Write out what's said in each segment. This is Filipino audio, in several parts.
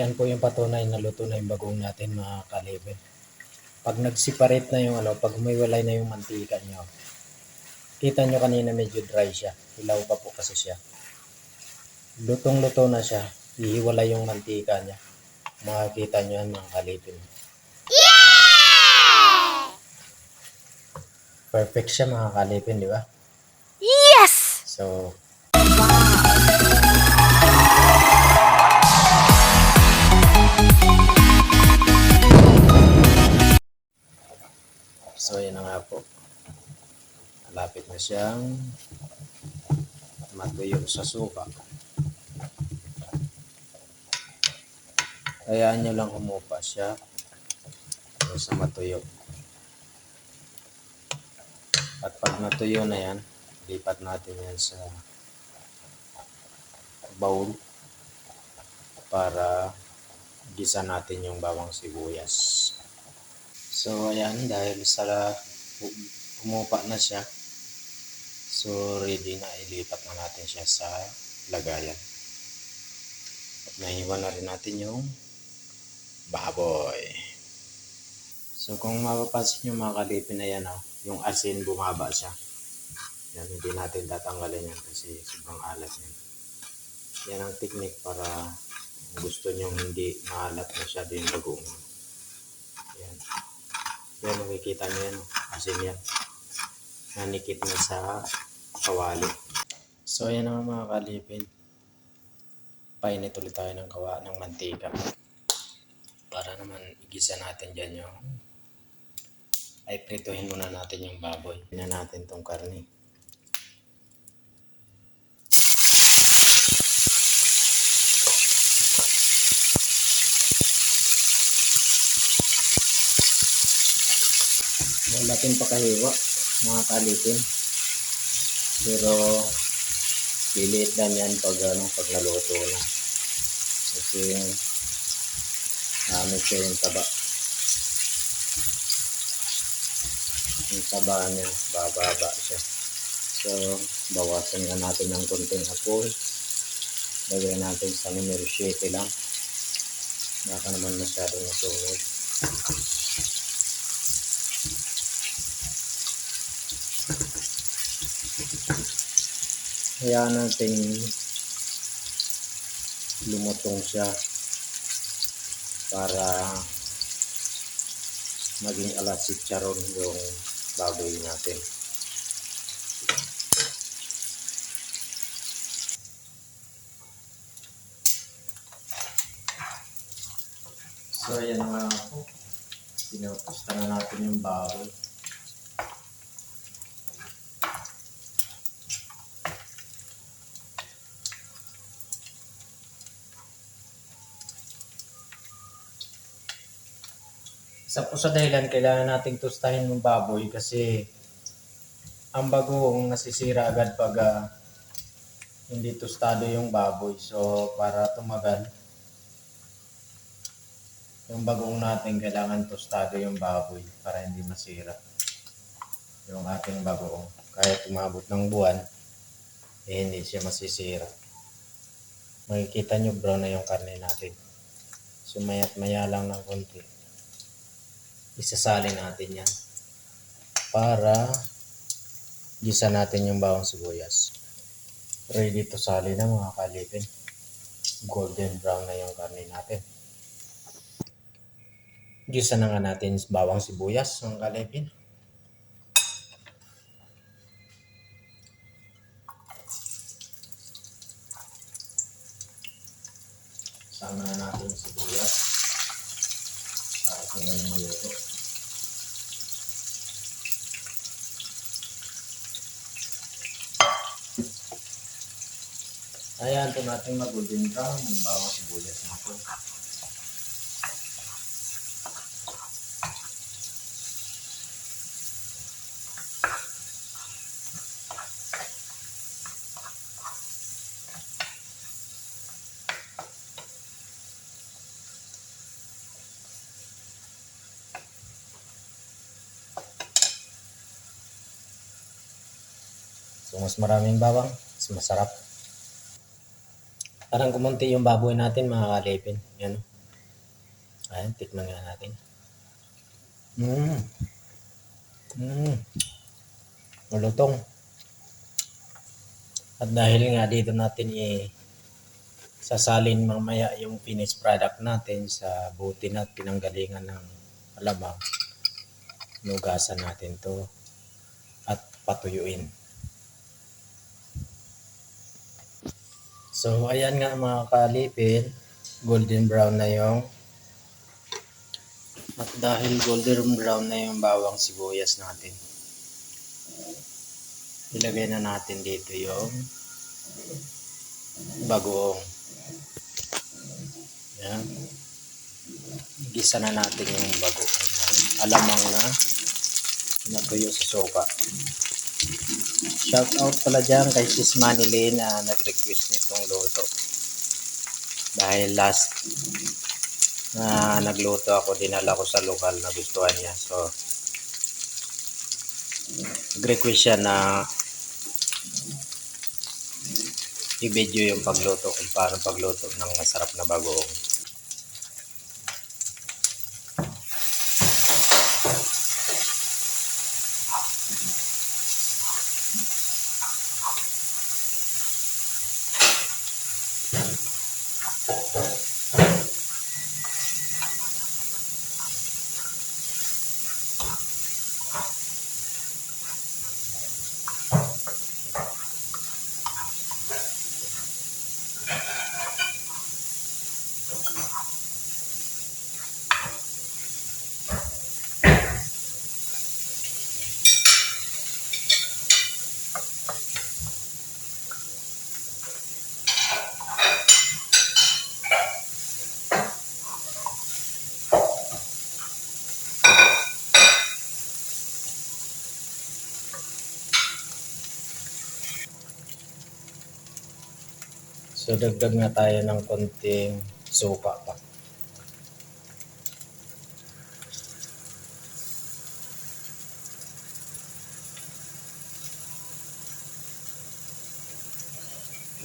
Yan po yung patunay na luto na yung bagong natin mga kalibin. Pag nag-separate na yung ano, pag humiwalay na yung mantika nyo, kita nyo kanina medyo dry siya. Hilaw pa po kasi siya. Lutong-luto na siya. Hihiwalay yung mantika niya. Makikita nyo yan mga kalibin. Perfect siya mga kalipin, di ba? Yes! So, so yun na nga po. Malapit na siyang matuyo sa suka. Hayaan nyo lang humupa siya sa matuyo. At pag natuyo na yan, lipat natin yan sa bowl para gisa natin yung bawang sibuyas. So, ayan, dahil sa humupa na siya, so ready na ilipat na natin siya sa lagayan. At naiwan na rin natin yung baboy. So, kung mapapansin nyo mga kalipin na yan, oh, yung asin bumaba siya. Yan, hindi natin tatanggalin yan kasi sobrang alat yan. Yan ang technique para gusto nyo hindi maalat masyado yung bagoong. Yan. Makikita nyo yan. Asin yan. Nanikit na sa kawali. So, ayan naman mga kalipin. Painit ulit tayo ng kawa ng mantika. Para naman igisa natin dyan yung ay prituhin muna natin yung baboy. Tingnan natin tong karne. Wala natin pakahiwa, mga kalipin. Pero liliit lang yan pag, ano, pag naluto na. Kasi ano siya yung taba. yung taba niya, bababa siya. So, bawasan nga natin ng konting apoy. Lagay natin sa numero 7 lang. Baka naman masyadong nasunog. Kaya natin lumutong siya para maging alas si Charon yung baboy natin. So, ayan nga po. Pinupusta na natin yung baboy. Isa po sa dahilan, kailangan nating tustahin yung baboy kasi ang bagoong nasisira agad pag ah, hindi tostado yung baboy. So, para tumagal, yung bagoong natin kailangan tostado yung baboy para hindi masira yung ating bagoong. Kahit umabot ng buwan, eh, hindi siya masisira. Makikita nyo brown na yung karne natin. So, maya't maya lang ng konti isasali natin yan para gisa natin yung bawang sibuyas. Ready to sali na mga kalipin. Golden brown na yung karne natin. Gisa na nga natin bawang sibuyas mga kalipin. Sama na natin yung sibuyas para sa ganyan maluto. Ayan po natin mag-golden brown yung bawang sibuyas natin. So, mas maraming bawang, mas masarap. Parang kumunti yung baboy natin mga kalipin. Yan. Ayan, tikman nga natin. Mmm. Mmm. Malutong. At dahil nga dito natin i sasalin mamaya yung finished product natin sa buti na pinanggalingan ng alamang, nugasan natin to at patuyuin. So, ayan nga mga kalipin, golden brown na yung at dahil golden brown na yung bawang sibuyas natin, ilagay na natin dito yung bagoong. Yan. Gisa na natin yung bagoong. Alamang na natuyo sa soka. Shout out pala dyan kay Sis Manilyn na nag-request nitong luto. Dahil last na nagluto ako, dinala ko sa lokal na gustuhan niya. So, nag-request siya na i-video yung pagluto kung paano pagluto ng masarap na bagoong. So, dagdag nga tayo ng konting suka pa.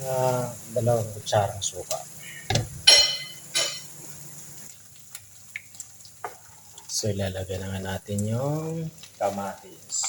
Ah, dalawang kutsarang suka. So, ilalagay na natin yung kamatis.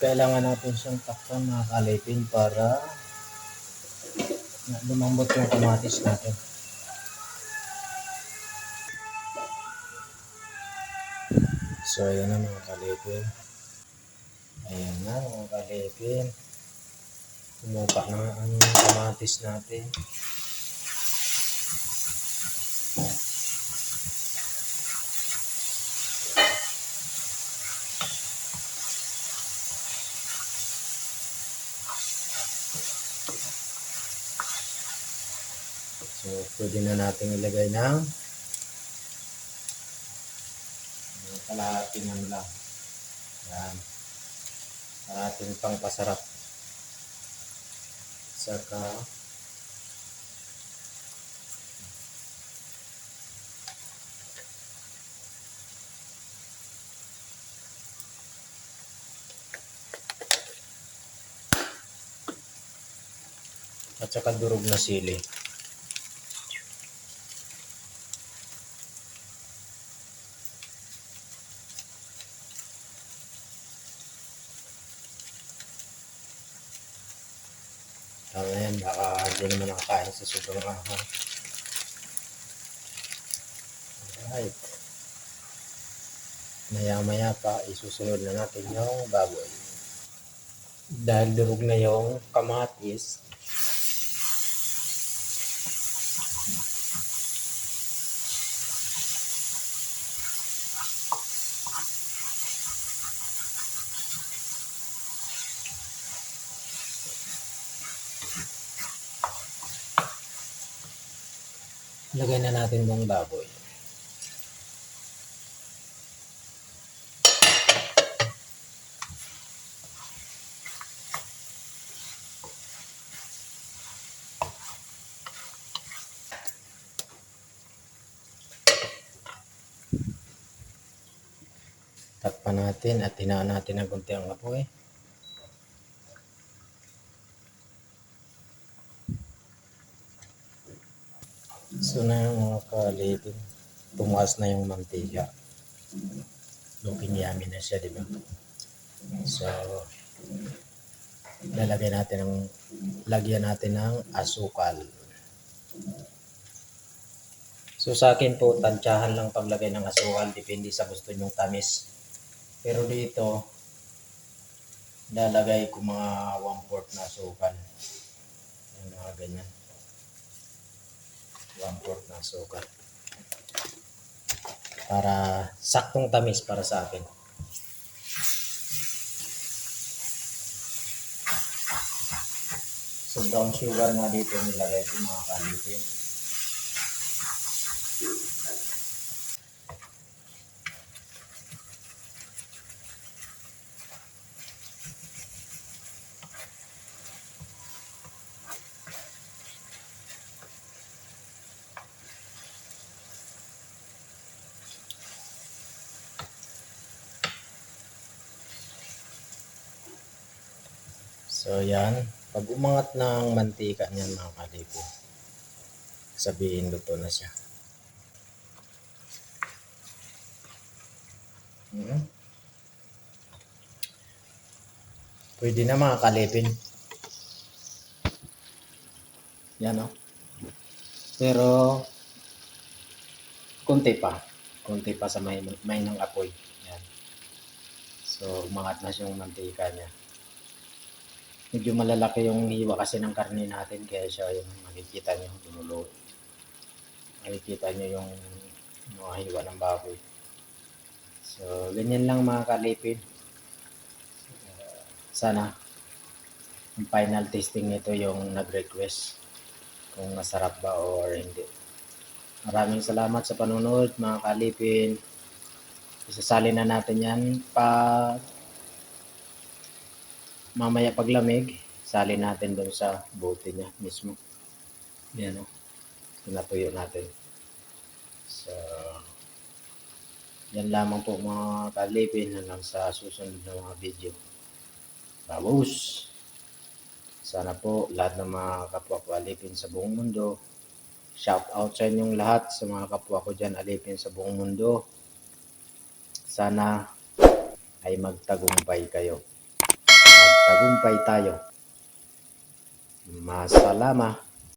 Kailangan natin siyang takpan mga kalipin para lumambot yung kamatis natin. So, ayan na mga kalipin. Ayan na mga kalipin. Umupa na ang kamatis natin. So, pwede na natin ilagay ng ng kalahating ano lang. Yan. Kalahating pang pasarap. Saka at saka durog na sili. Tama yan, baka hindi naman nakakain sa sobrang ahang. Alright. Maya-maya pa, isusunod na natin yung baboy. Dahil durog na yung kamatis, Lagay na natin ng baboy. Takpan natin at hinaan natin ng konti ang apoy. Eh. So na yung mga kalipin. Tumaas na yung mantika. Looking yummy na siya, di ba? So, lalagay natin ng lagyan natin ng asukal. So sa akin po, tansyahan lang paglagay ng asukal. Depende sa gusto nyong tamis. Pero dito, lalagay ko mga 1-4 na asukal. Yung mga ganyan. 1-4 na asukal. Para saktong tamis para sa akin. So brown sugar nga dito nilagay ko mga kalipin. So yan, pag umangat ng mantika niyan mga kalipin, sabihin luto na siya. Mhm. Pwede na mga kalipin. Yan o. Pero, kunti pa. Kunti pa sa may, may ng apoy. Yan. So, umangat na siyang mantika niya medyo malalaki yung hiwa kasi ng karne natin kaya siya yung makikita nyo dumulo. Makikita nyo yung mga hiwa ng baboy. So ganyan lang mga kalipin. Uh, sana yung final testing nito yung nag-request kung masarap ba or hindi. Maraming salamat sa panonood mga kalipin. Isasali na natin yan. Pa mamaya paglamig, sali natin doon sa bote niya mismo. Yan o. Pinatuyo natin. So, yan lamang po mga kalipin hanggang sa susunod na mga video. Babus! Sana po lahat ng mga kapwa ko alipin sa buong mundo. Shout out sa inyong lahat sa mga kapwa ko dyan alipin sa buong mundo. Sana ay magtagumpay kayo magtagumpay tayo. Masalama.